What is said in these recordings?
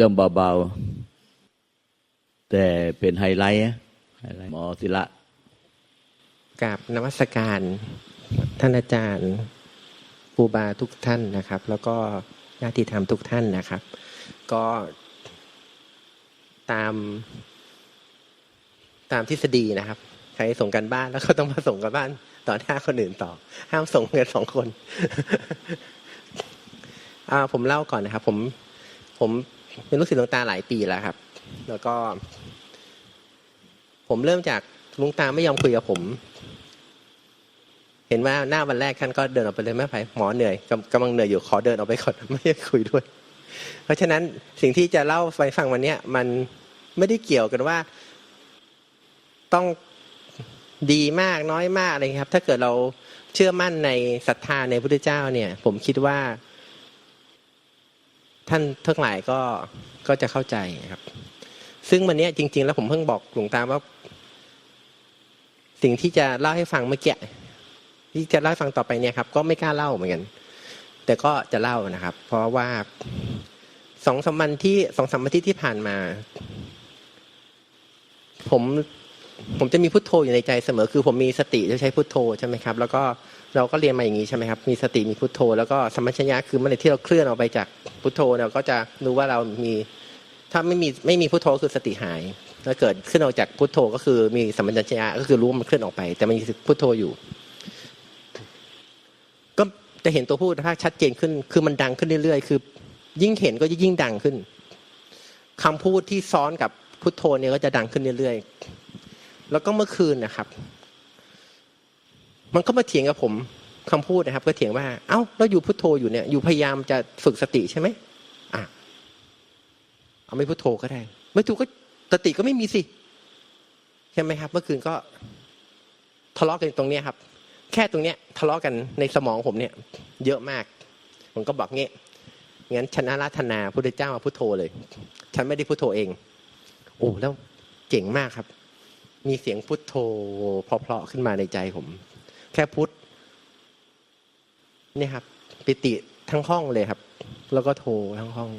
คุยเรื่องเบาๆ แต่เป็นไฮไลท์อะไฮไลท์หมอศิละกราบนมัสการท่านอาจารย์ครูบาทุกท่านนะครับ แล้วก็ญาติธรรมทุกท่านนะครับ ก็ตามตามทฤษฎีนะครับ ใครส่งกันบ้านแล้วก็ต้องมาส่งกันบ้านต่อหน้าคนอื่นต่อ ห้ามส่งกันสองคนอ่าผมเล่าก่อนนะครับ ผมผม เป็นลูกศิษย์หลวงตาหลายปีแล้วครับ แล้วก็ ผมเริ่มจากหลุงตาไม่ยอมคุยกับผม เห็นว่าหน้าวันแรกท่านก็เดินออกไปเลยแม่ไผ่หมอเหนื่อยกำกำลังเหนื่อยอยู่ขอเดินออกไปก่อนไม่ได้คุยด้วย เพราะฉะนั้นสิ่งที่จะเล่าไปฟังวันเนี้ยมันไม่ได้เกี่ยวกันว่า ต้องดีมากน้อยมากอะไรครับ ถ้าเกิดเราเชื่อมั่นในศรัทธาในพระพุทธเจ้าเนี่ย ผมคิดว่า ท่านทั้งหลายก็ก็จะเข้าใจครับ ซึ่งวันนี้จริง ๆ แล้วผมเพิ่งบอกหลวงตาว่า สิ่งที่จะเล่าให้ฟังเมื่อกี้ที่จะเล่าให้ฟังต่อไปเนี่ยครับ ก็ไม่กล้าเล่าเหมือนกันแต่ก็จะเล่านะครับ เพราะว่าสองสามวันที่สองสามอาทิตย์ที่ผ่านมา ผมผมจะมีพุทโธอยู่ในใจเสมอ คือผมมีสติจะใช้พุทโธใช่ไหมครับ แล้วก็ เราก็เรียนมาอย่างนี้ใช่ไหมครับ มีสติมีพุทโธ แล้วก็สมมัญชญะคือเมื่อไหร่ที่เราเคลื่อนออกไปจากพุทโธเราก็จะรู้ว่าเรามีถ้าไม่มีไม่มีพุทโธคือสติหายถ้าเกิดขึ้นออกจากพุทโธก็คือมีสัมปชัญญะก็คือรู้ว่ามันเคลื่อนออกไป แต่มันมีพุทโธอยู่ ก็จะเห็นตัวพูดภาคชัดเจนขึ้น คือมันดังขึ้นเรื่อยๆ คือ ยิ่งเห็นก็ยิ่งดังขึ้นคำพูดที่ซ้อนกับพุทโธเนี่ยก็จะดังขึ้นเรื่อยๆ แล้วก็เมื่อคืนนะครับ มันก็มาเถียงกับผมคำพูดนะครับ ก็เถียงว่า เอ้าเราอยู่พุทโธอยู่เนี่ย อยู่พยายามจะฝึกสติใช่ไหมอะเอาไม่พุทโธก็ได้ไม่ถูกก็สติก็ไม่มีสิใช่ไหมครับ เมื่อคืนก็ทะเลาะกันตรงเนี้ยครับ แค่ตรงเนี้ยทะเลาะกันในสมองผมเนี่ย เยอะมาก ผมก็บอกเงี้ยงั้นฉันอาราธนาพุทธเจ้ามาพุทโธเลย ฉันไม่ได้พุทโธเอง โอ้แล้วเจ๋งมากครับ มีเสียงพุทโธเพราะๆขึ้นมาในใจผม แค่พุทเนี่ครับ ปิติทั้งห้องเลยครับ แล้วก็โทรทั้งห้อง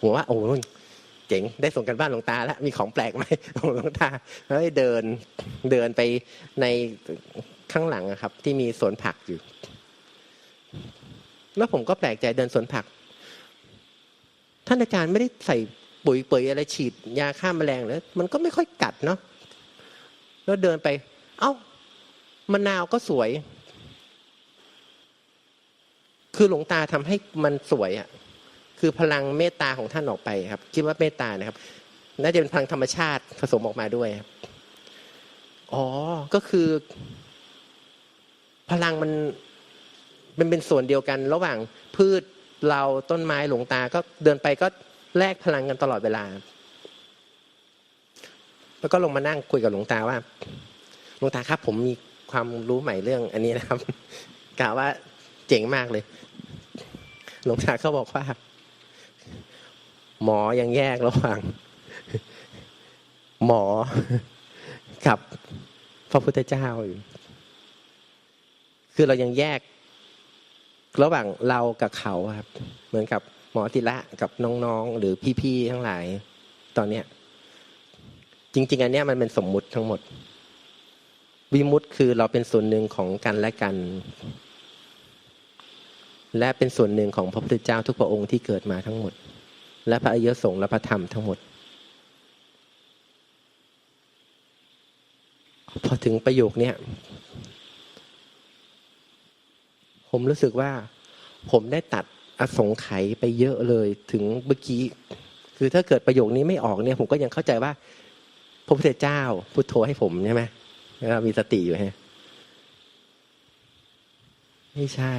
ผมว่า โอ้เจ๋งได้ส่งกันบ้านหลวงตาแล้วมีของแปลกไหมหลวงตาแล้วเดินเดินไปในข้างหลังครับ ที่มีสวนผักอยู่ แล้วผมก็แปลกใจเดินสวนผัก ท่านอาจารย์ไม่ได้ใส่ปุ๋ยเปยอะไรฉีดยาฆ่าแมลงเลยมันก็ไม่ค่อยกัดเนาะแล้วเดินไป เอ้า มะนาวก็สวย คือหลวงตาทำให้มันสวยอะ่ะ คือพลังเมตตาของท่านออกไปครับ คิดว่าเมตตานะครับ น่าจะเป็นพลังธรรมชาติผสมออกมาด้วยครับ อ๋อ ก็คือ พลังมันมันเป็นส่วนเดียวกัน ระหว่างพืชเราต้นไม้หลวงตาก็เดินไปก็แลกพลังกันตลอดเวลา แล้วก็ลงมานั่งคุยกับหลวงตาว่า หลวงตาครับ ผมมี ความรู้ใหม่เรื่องอันนี้นะครับกล่าวว่าเจ๋งมากเลย หลวงตาเขาบอกว่า หมอยังแยกระหว่าง หมอกับพระพุทธเจ้าอยู่คือเรายังแยก ระหว่างเรากับเขาครับ เหมือนกับหมอติละกับน้องๆ หรือพี่ๆทั้งหลาย ตอนเนี้ย จริง ๆ อันเนี้ยมันเป็นสมมุติทั้งหมด วิมุตคือเราเป็นส่วนหนึ่งของกันและกัน และเป็นส่วนหนึ่งของพระพุทธเจ้าทุกพระองค์ที่เกิดมาทั้งหมด และพระอริยสงฆ์และพระธรรมทั้งหมด พอถึงประโยคเนี้ยผมรู้สึกว่า ผมได้ตัดอสงไขยไปเยอะเลยถึงเมื่อกี้ คือถ้าเกิดประโยคนี้ไม่ออกเนี่ย ผมก็ยังเข้าใจว่าพระพุทธเจ้าพุทโธให้ผมใช่ไหม นะมีสติอยู่ฮะไม่ใช่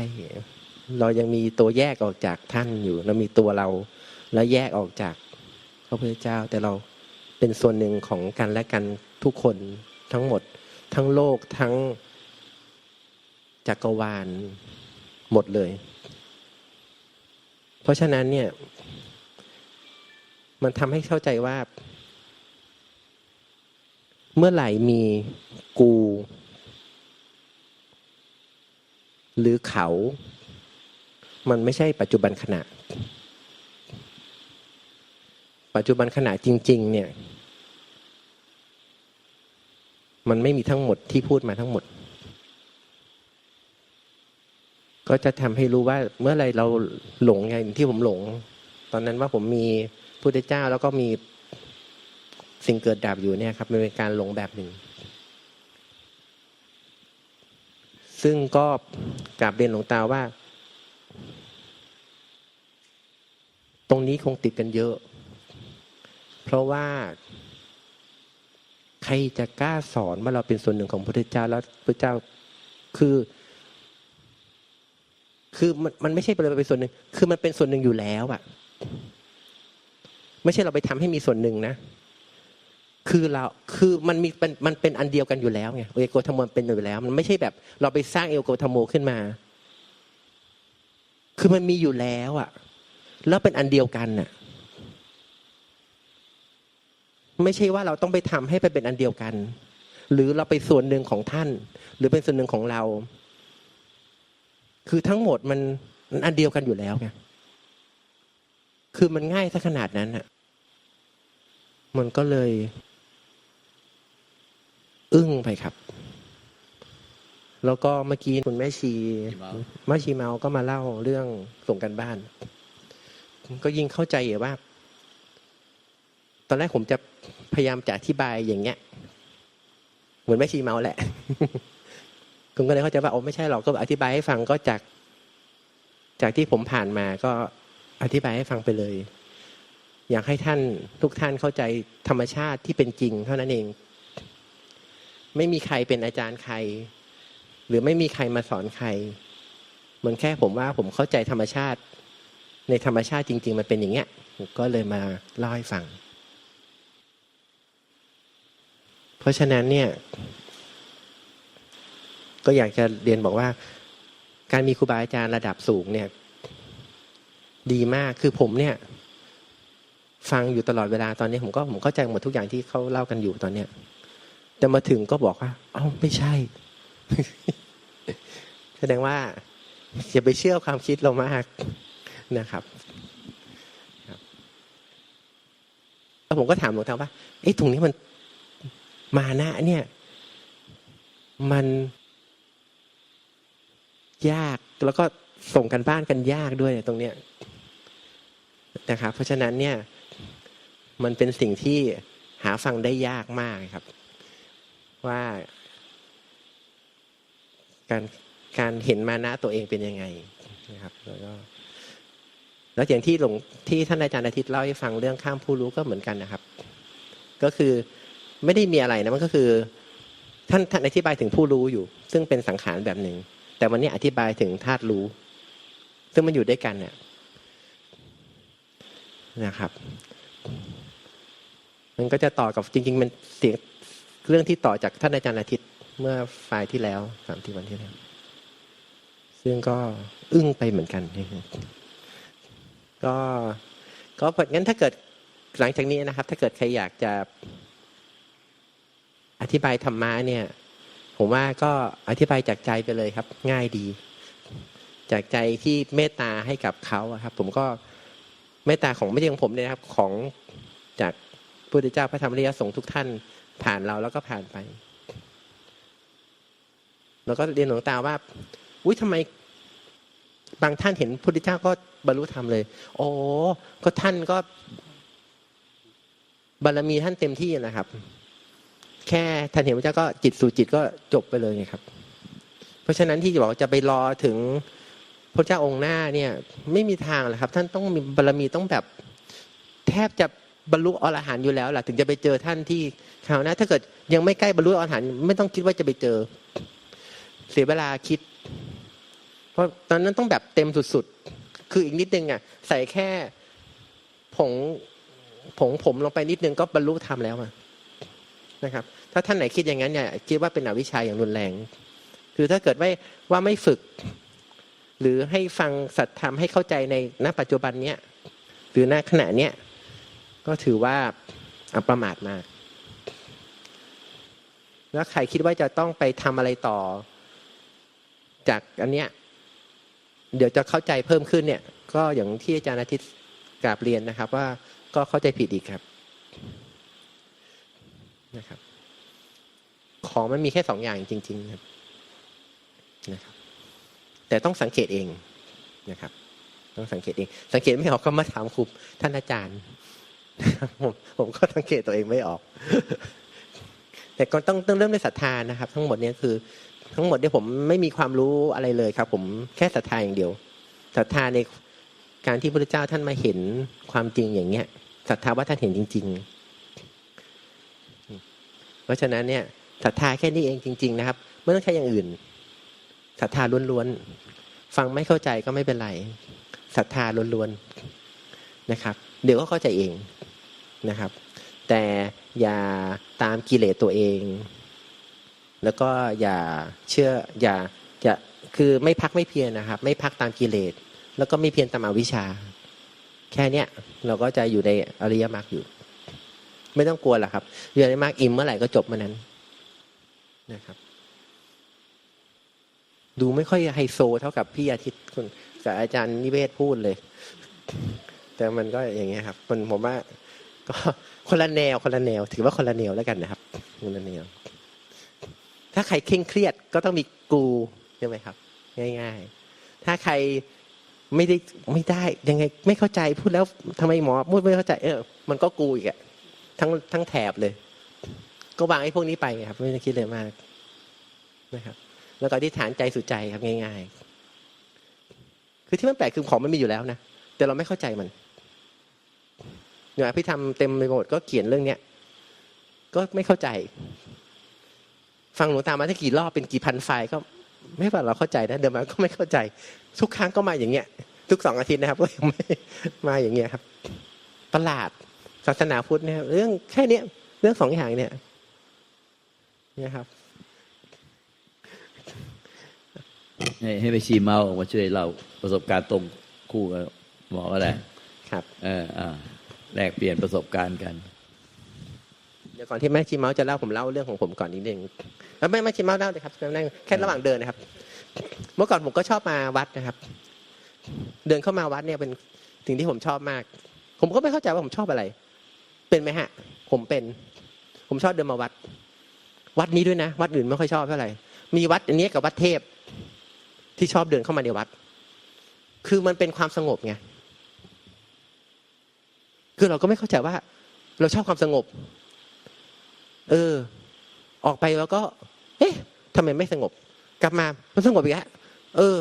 เรายังมีตัวแยกออกจากท่านอยู่ เรามีตัวเรา แล้วแยกออกจากพระพุทธเจ้า แต่เราเป็นส่วนหนึ่งของกันและกันทุกคนทั้งหมด ทั้งโลกทั้งจักรวาลหมดเลย เพราะฉะนั้นเนี่ย มันทำให้เข้าใจว่า เมื่อไหร่มีกู หรือเขา มันไม่ใช่ปัจจุบันขณะ ปัจจุบันขณะจริง ๆ เนี่ย มันไม่มีทั้งหมดที่พูดมาทั้งหมด ก็จะทำให้รู้ว่าเมื่อไรเราหลงไงที่ผมหลง ตอนนั้นว่าผมมีพุทธเจ้าแล้วก็มี สิ่งเกิดดับอยู่เนี่ยครับมันเป็นการหลงแบบหนึ่ง ซึ่งก็กราบเรียนหลวงตาว่า ตรงนี้คงติดกันเยอะ เพราะว่า ใครจะกล้าสอนว่าเราเป็นส่วนหนึ่งของพระพุทธเจ้าแล้วพระเจ้าคือ คือมันมันไม่ใช่เป็นเป็นส่วนหนึ่ง คือมันเป็นส่วนหนึ่งอยู่แล้วอะไม่ใช่เราไปทำให้มีส่วนหนึ่งนะ คือเราคือมันมีเป็นมันเป็นอันเดียวกันอยู่แล้วไงเอโกธรรมมันเป็นอยู่แล้ว มันไม่ใช่แบบ เราไปสร้างเอโกธรรมโมขึ้นมา คือมันมีอยู่แล้วอะแล้วเป็นอันเดียวกันน่ะ ไม่ใช่ว่าเราต้องไปทำให้ไปเป็นอันเดียวกัน หรือเราไปส่วนหนึ่งของท่าน หรือเป็นส่วนหนึ่งของเรา คือทั้งหมดมันมันอันเดียวกันอยู่แล้วไงคือมันง่ายซะขนาดนั้นอะมันก็เลย อึ้งไปครับ แล้วก็เมื่อกี้คุณแม่ชีชีเมาแม่ชีเมาก็มาเล่าเรื่องส่งกันบ้าน ก็ยิ่งเข้าใจว่า ตอนแรกผมจะพยายามจะอธิบายอย่างเงี้ย เหมือนแม่ชีเมาแหละคุณก็เลยเข้าใจว่าโอ้ไม่ใช่หรอกก็อธิบายให้ฟังก็จาก จากที่ผมผ่านมาก็อธิบายให้ฟังไปเลย อยากให้ท่านทุกท่านเข้าใจธรรมชาติที่เป็นจริง เท่านั้นเอง ไม่มีใครเป็นอาจารย์ใคร หรือไม่มีใครมาสอนใครเหมือนแค่ผมว่าผมเข้าใจธรรมชาติ ในธรรมชาติจริง ๆ มันเป็นอย่างเงี้ยก็เลยมาเล่าให้ฟัง เพราะฉะนั้นเนี่ย ก็อยากจะเรียนบอกว่า การมีครูบาอาจารย์ระดับสูงเนี่ย ดีมากคือผมเนี่ยฟังอยู่ตลอดเวลาตอนนี้ผมก็ผมเข้าใจหมดทุกอย่างที่เขาเล่ากันอยู่ตอนเนี้ย แต่มาถึงก็บอกว่า เอ้าไม่ใช่ แสดงว่าอย่าไปเชื่อความคิดเรามากนะครับแล้วผมก็ถามหลวงตาว่าเอ้ตรงนี้มันมานะเนี่ย มันยากแล้วก็ส่งกันบ้านกันยากด้วยตรงเนี้ยนะครับเพราะฉะนั้นเนี่ย มันเป็นสิ่งที่หาฟังได้ยากมากครับ ว่าการการเห็นมานะตัวเองเป็นยังไงนะครับแล้วก็แล้วอย่างที่หลวงที่ท่านอาจารย์อาทิตย์เล่าให้ฟังเรื่องข้ามผู้รู้ก็เหมือนกันนะครับ ก็คือไม่ได้มีอะไรนะมันก็คือ ท่านท่านอธิบายถึงผู้รู้อยู่ ซึ่งเป็นสังขารแบบหนึ่งแต่วันนี้อธิบายถึงธาตุรู้ ซึ่งมันอยู่ด้วยกันเนี่ยนะครับ มันก็จะต่อกับจริง ๆ มันเสียง เรื่องที่ต่อจากท่านอาจารย์อาทิตย์เมื่อไฟล์ที่แล้วสามที่วันที่แล้วซึ่งก็อึ้งไปเหมือนกันก็ก็เพราะงั้นถ้าเกิดหลังจากนี้นะครับ ถ้าเกิดใครอยากจะอธิบายธรรมะเนี่ย ผมว่าก็อธิบายจากใจไปเลยครับ ง่ายดี จากใจที่เมตตาให้กับเขาครับ ผมก็เมตตาของไม่ใช่ของผมเลยนะครับ ของจากพระพุทธเจ้าพระธรรมริยสงฆ์ทุกท่าน ผ่านเราแล้วก็ผ่านไป แล้วก็เรียนหลวงตาว่าอุ้ยทำไม บางท่านเห็นพุทธเจ้าก็บรรลุธรรมเลย โอ้ก็ท่านก็ บารมีท่านเต็มที่นะครับ แค่ท่านเห็นพระเจ้าก็จิตสู่จิตก็จบไปเลยไงครับ เพราะฉะนั้นที่จะบอกจะไปรอถึงพระเจ้าองค์หน้าเนี่ย ไม่มีทางเลยครับ ท่านต้องมีบารมีต้องแบบ แทบจะ บรรลุอรหันต์อยู่แล้วล่ะถึงจะไปเจอท่านที่คราวน้าถ้าเกิดยังไม่ใกล้บรรลุอรหันต์ไม่ต้องคิดว่าจะไปเจอ เสียเวลาคิด เพราะตอนนั้นต้องแบบเต็มสุดๆ คืออีกนิดนึงอะ ใส่แค่ผงผงผมลงไปนิดนึงก็บรรลุธรรมแล้วอะนะครับ ถ้าท่านไหนคิดอย่างนั้นเนี่ยคิดว่าเป็นอวิชชาอย่างรุนแรง คือถ้าเกิดว่าว่าไม่ฝึก หรือให้ฟังสัตธรรมให้เข้าใจในณปัจจุบันเนี้ยหรือณขณะเนี้ย ก็ถือว่าอัประมาทมาก แล้วใครคิดว่าจะต้องไปทำอะไรต่อ จากอันเนี้ย เดี๋ยวจะเข้าใจเพิ่มขึ้นเนี่ย ก็อย่างที่อาจารย์อาทิตย์กราบเรียนนะครับ ว่าก็เข้าใจผิดอีกครับนะครับ ของมันมีแค่สองอย่างจริง ๆ ครับนะครับ แต่ต้องสังเกตเองนะครับ ต้องสังเกตเอง สังเกตไม่ออกก็มาถามครูท่านอาจารย์ ผมผมก็สังเกตตัวเองไม่ออก แต่ก็ต้องต้องเริ่มด้วยศรัทธานะครับ ทั้งหมดเนี้คือ ทั้งหมดเนี่ยผมไม่มีความรู้อะไรเลยครับ ผมแค่ศรัทธาอย่างเดียวศรัทธาในการที่พระเจ้าท่านมาเห็นความจริงอย่างเนี้ยศรัทธาว่าท่านเห็นจริง ๆ เพราะฉะนั้นเนี่ยศรัทธาแค่นี้เองจริง ๆ นะครับไม่ต้องใช้อย่างอื่นศรัทธาล้วนๆฟังไม่เข้าใจก็ไม่เป็นไรศรัทธาล้วนๆนะครับ เดี๋ยวก็เข้าใจเอง นะครับ แต่อย่าตามกิเลสตัวเอง แล้วก็อย่าเชื่ออย่าอย่าคือไม่พักไม่เพียรนะครับ ไม่พักตามกิเลสแล้วก็ไม่เพียรตามอวิชชา แค่เนี้ยเราก็จะอยู่ในอริยมรรคอยู่ ไม่ต้องกลัวหรอกครับอยู่ในอริยมรรคอิ่มเมื่อไหร่ก็จบเมื่อนั้นนะครับ ดูไม่ค่อยไฮโซเท่ากับพี่อาทิตย์คุณกับอาจารย์นิเวศพูดเลย แต่มันก็อย่างเงี้ยครับมันผมว่า ก็คนละแนวคนละแนว ถือว่าคนละแนวแล้วกันนะครับคนละแนวถ้าใครเคร่งเครียดก็ต้องมีกูใช่ไหมครับ ง่าย ๆ ถ้าใครไม่ได้ไม่ได้ยังไงไม่เข้าใจพูดแล้วทำไมหมอพูดไม่เข้าใจ เออ มันก็กูอีกอะทั้งทั้งแถบเลย ก็วางไอ้พวกนี้ไปครับ ไม่ต้องคิดเลยมากนะครับ แล้วก็อธิษฐานใจสู่ใจครับง่าย ๆ คือที่มันแปลกคือของมันมีอยู่แล้วนะแต่เราไม่เข้าใจมัน อย่างพี่ทำเต็มไปหมดก็เขียนเรื่องเนี้ยก็ไม่เข้าใจ ฟังหลวงตามาตั้งกี่รอบเป็นกี่พันไฟล์ก็ไม่ว่าเราเข้าใจนะเดิมมาก็ไม่เข้าใจ ทุกครั้งก็มาอย่างเงี้ย ทุกสองอาทิตย์นะครับก็ยังไม่มาอย่างเงี้ยครับ ประหลาดศาสนาพุทธเนี่ยเรื่องแค่เนี้ยเรื่องสองอย่างเนี่ยเนี่ยครับให้ให้ไปชีเมาออกมาช่วยเราประสบการณ์ตรงคู่กับหมอก็ได้ครับ เอออ่า แลกเปลี่ยนประสบการณ์กัน เดี๋ยวก่อนที่แม่ชีเมาส์จะเล่าผมเล่าเรื่องของผมก่อนนิดนึงแล้วแม่แม่ชีเมาส์เล่าเลยครับแค่ระหว่างเดินนะครับ เมื่อก่อนผมก็ชอบมาวัดนะครับ เดินเข้ามาวัดเนี่ยเป็นสิ่งที่ผมชอบมาก ผมก็ไม่เข้าใจว่าผมชอบอะไร เป็นไหมฮะ ผมเป็น ผมชอบเดินมาวัด วัดนี้ด้วยนะ วัดอื่นไม่ค่อยชอบเท่าไหร่ มีวัดอันนี้กับวัดเทพที่ชอบเดินเข้ามาในวัด คือมันเป็นความสงบไง คือเราก็ไม่เข้าใจว่า เราชอบความสงบ เออ ออกไปแล้วก็ เอ๊ะทำไมไม่สงบ กลับมามันสงบอีกแล้วเออ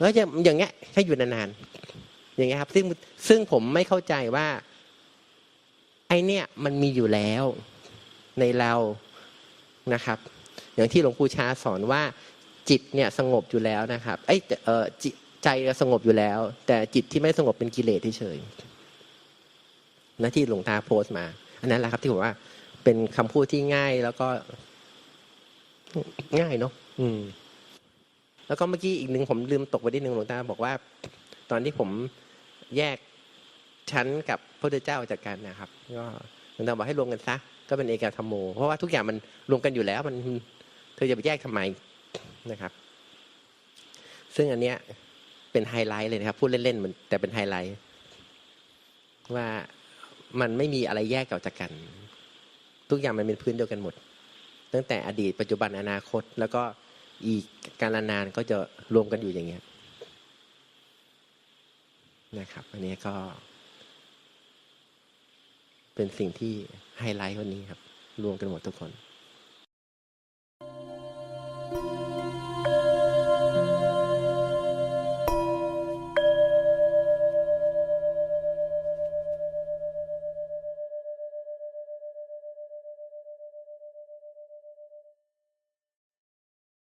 แล้วอย่างอย่างเงี้ยให้อยู่นานๆอย่างเงี้ยครับ ซึ่งซึ่งผมไม่เข้าใจว่า ไอเนี้ยมันมีอยู่แล้วในเรานะครับ อย่างที่หลวงปู่ชาสอนว่า จิตเนี่ยสงบอยู่แล้วนะครับไอยเออจิตใจสงบอยู่แล้ว แต่จิตที่ไม่สงบเป็นกิเลสเฉยๆ นะที่หลวงตาโพสต์มา อันนั้นแหละครับที่ผมว่าเป็นคำพูดที่ง่ายแล้วก็ ง่ายเนาะอืม แล้วก็เมื่อกี้อีกหนึ่งผมลืมตกไปนิดหนึ่งหลวงตาบอกว่า ตอนที่ผมแยกชั้นกับพระพุทธเจ้าออกจากกันนะครับก็หลวงตาบอกให้รวมกันซะก็เป็นเอกาธรรมโม เพราะว่าทุกอย่างมันรวมกันอยู่แล้ว มันเธอจะไปแยกทำไมนะครับ ซึ่งอันเนี้ยเป็นไฮไลท์เลยนะครับ พูดเล่นๆมันแต่เป็นไฮไลท์ว่า มันไม่มีอะไรแยกออกจากกัน ทุกอย่างมันเป็นพื้นเดียวกันหมด ตั้งแต่อดีตปัจจุบันอนาคต แล้วก็อีกการนานก็จะรวมกันอยู่อย่างเงี้ยนะครับ อันนี้ก็ เป็นสิ่งที่ไฮไลท์วันนี้ครับ รวมกันหมดทุกคน